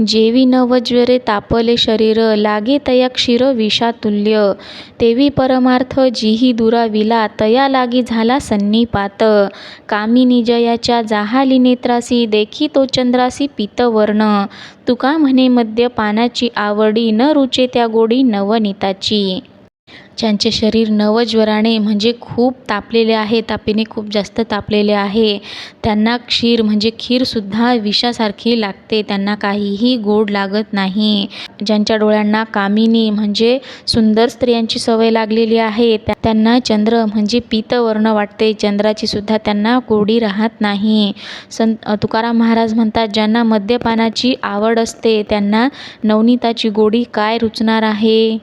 जेवी नवज्वरे तापले शरीर लागे तया क्षीर विषातुल्य. तेवी परमार्थ जिही दुराविला तया लागी झाला सन्निपात. कामिनी जयाच्या जाहाली नेत्रासी देखी तो चंद्रासी पितवर्ण तुका म्हणे मद्यपानाची आवडी न रुचे त्या गोडी नवनीताची. ज्यांचे शरीर नवज्वराने म्हणजे खूप तापलेले आहे तापीने खूप जास्त तापलेले आहे त्यांना क्षीर म्हणजे खीरसुद्धा विषासारखी लागते त्यांना काहीही गोड लागत नाही. ज्यांच्या डोळ्यांना कामिनी म्हणजे सुंदर स्त्रियांची सवय लागलेली आहे त्या त्यांना चंद्र म्हणजे पीतवर्ण वाटते चंद्राची सुद्धा त्यांना गोडी राहत नाही. संत तुकाराम महाराज म्हणतात ज्यांना मद्यपानाची आवड असते त्यांना नवनीताची गोडी काय रुचणार आहे?